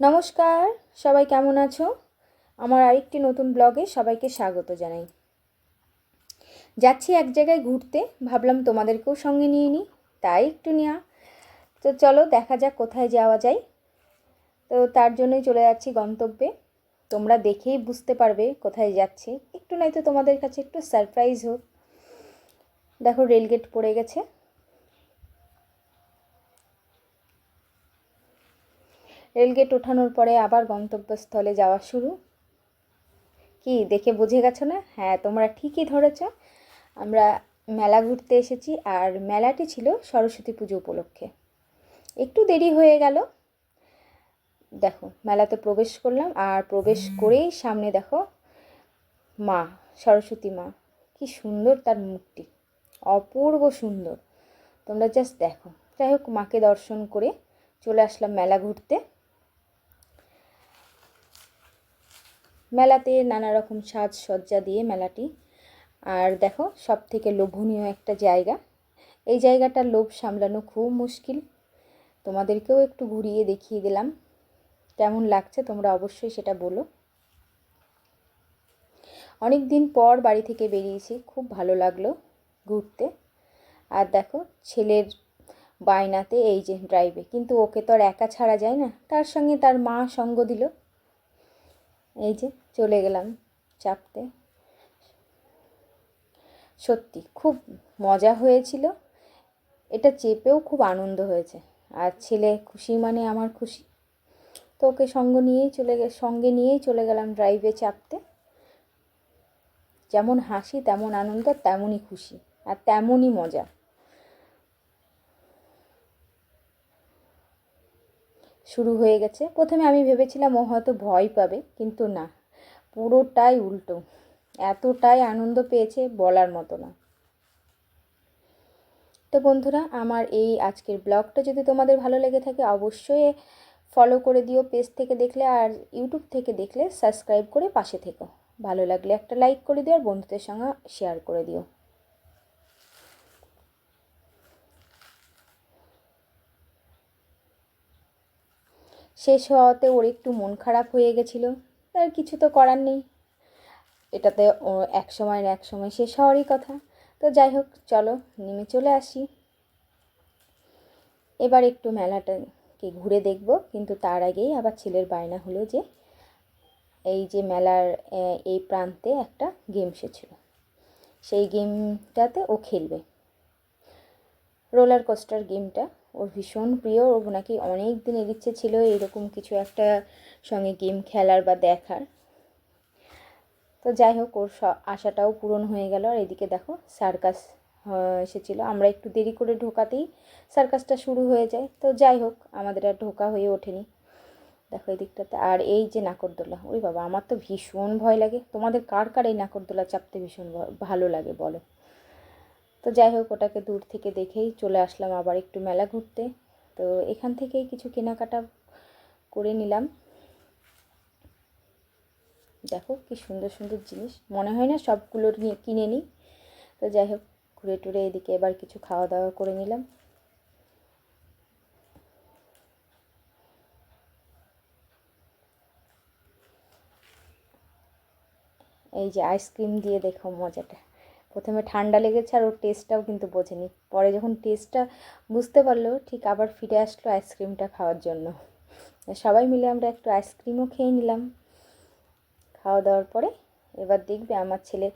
নমস্কার, সবাই কেমন আছো? আমার আরেকটি নতুন ব্লগে সবাইকে স্বাগত জানাই। যাচ্ছি এক জায়গায় ঘুরতে, ভাবলাম তোমাদেরকেও সঙ্গে নিয়ে নিই তাই একটু নেওয়া তো চলো দেখা যাক কোথায় যাওয়া যায়। তো তার জন্যই চলে যাচ্ছি গন্তব্যে। তোমরা দেখেই বুঝতে পারবে কোথায় যাচ্ছি। একটু নয়তো তোমাদের কাছে একটু সারপ্রাইজ হোক। দেখো রেলগেট পড়ে গেছে। রেলগেট ওঠানোর পরে আবার গন্তব্যস্থলে যাওয়া শুরু। কি, দেখে বুঝে গেছো না? হ্যাঁ তোমরা ঠিকই ধরেছ। আমরা মেলা ঘুরতে এসেছি আর মেলাটি ছিল সরস্বতী পুজো উপলক্ষে। একটু দেরি হয়ে গেল। দেখো, মেলাতে প্রবেশ করলাম আর প্রবেশ করেই সামনে দেখো মা, সরস্বতী মা। কি সুন্দর তার মুখটি অপূর্ব সুন্দর। তোমরা জাস্ট দেখো। যাই হোক, মাকে দর্শন করে চলে আসলাম মেলা ঘুরতে। মেলাতে নানা রকম সাজসজ্জা দিয়ে মেলাটি। আর দেখো সব থেকে লোভনীয় একটা জায়গা। এই জায়গাটার লোভ সামলানো খুব মুশকিল। তোমাদেরকেও একটু ঘুরিয়ে দেখিয়ে দিলাম। কেমন লাগছে তোমরা অবশ্যই সেটা বলো। অনেক দিন পর বাড়ি থেকে বেরিয়েছি, খুব ভালো লাগল ঘুরতে। আর দেখো, ছেলের বায়নাতে এই যে ড্রাইভে কিন্তু ওকে তো আর একা ছাড়া যায় না। তার সঙ্গে তার মা সঙ্গ দিল। এই যে চলে গেলাম চাপতে। সত্যি খুব মজা হয়েছিল। এটা চেপেও খুব আনন্দ হয়েছে। আর ছেলে খুশি মানে আমার খুশি। তো ওকে সঙ্গ নিয়েই চলে গে, সঙ্গে নিয়েই চলে গেলাম ড্রাইভে চাপতে। যেমন হাসি তেমন আনন্দ তেমনই খুশি। আর তেমনই মজা। শুরু হয়ে গেছে। প্রথমে আমি ভেবেছিলাম ও হয়তো ভয় পাবে, কিন্তু না। পুরোটাই উল্টো। এতটাই আনন্দ পেয়েছে বলার মতো না। তো বন্ধুরা, আমার এই আজকের ব্লগটা যদি তোমাদের ভালো লেগে থাকে, অবশ্যই ফলো করে দিও পেজ থেকে দেখলে আর ইউটিউব থেকে দেখলে সাবস্ক্রাইব করে পাশে থেকো। ভালো লাগলে একটা লাইক করে দিও আর বন্ধুদের সঙ্গে শেয়ার করে দিও। শেষ হওয়াতে ওর একটু মন খারাপ হয়ে গেছিল। আর কিছু তো করার নেই। এটাতে ও এক সময় এক সময় শেষ হওয়ারই কথা। তো যাই হোক, চলো, নেমে চলে আসি। এবার একটু মেলাটাকে ঘুরে দেখব, কিন্তু তার আগেই আবার ছেলের বায়না হলো যে, এই যে মেলার এই প্রান্তে একটা গেম এসেছিল। সেই গেমটাতে ও খেলবে। রোলার কোস্টার গেমটা। ওর ভীষণ প্রিয়। ও নাকি অনেক দিনের ইচ্ছে ছিল এরকম কিছু একটা সঙ্গে গেম খেলার বা দেখার। তো যাই হোক, ওর আশাটাও পূরণ হয়ে গেল। আর এদিকে দেখো, সার্কাস এসেছিল। আমরা একটু দেরি করে ঢোকাতেই সার্কাসটা শুরু হয়ে যায়। তো যাই হোক, আমাদের আর ঢোকা হয়ে ওঠেনি। দেখো এই দিকটাতে আর এই যে নাকরদোলা ওই বাবা, আমার তো ভীষণ ভয় লাগে। তোমাদের কার কার এই নাকরদোলা চাপতে ভীষণ ভালো লাগে বলো? তো যাই হোক, ওটাকে দূর থেকে দেখেই চলে আসলাম আবার একটু মেলা ঘুরতে। তো এখান থেকেই কিছু কেনাকাটা করে নিলাম। দেখো কি সুন্দর সুন্দর জিনিস। মনে হয় না সবগুলো নিয়ে কিনে নিই। তো যাই হোক, ঘুরে টুরে এদিকে এবার কিছু খাওয়া দাওয়া করে নিলাম। এই যে আইসক্রিম দিয়ে দেখো মজাটা। প্রথমে ঠান্ডা লেগেছে আর ওর টেস্টটাও কিন্তু বোঝেনি। পরে যখন টেস্টটা বুঝতে পারল, ঠিক আবার ফিরে আসলো আইসক্রিমটা খাওয়ার জন্য। সবাই মিলে আমরা একটু আইসক্রিমও খেয়ে নিলাম। খাওয়া দাওয়ার পরে এবার দেখবে আমার ছেলে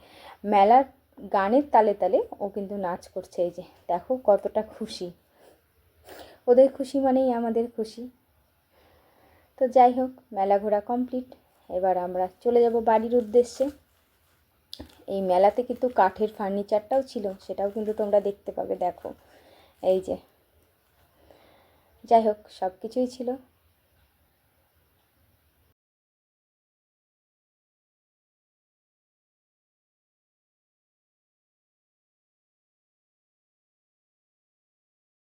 মেলার গানের তালে তালে ও কিন্তু নাচ করছে এই যে। দেখো কতটা খুশি। ওদের খুশি মানেই আমাদের খুশি। তো যাই হোক, মেলা ঘোরা কমপ্লিট এবার আমরা চলে যাব বাড়ির উদ্দেশ্যে। এই মেলাতে কিন্তু কাঠের ফার্নিচারটাও ছিল, সেটাও কিন্তু তোমরা দেখতে পাবে, দেখো। এই যে, যাই হোক সব কিছুই ছিল।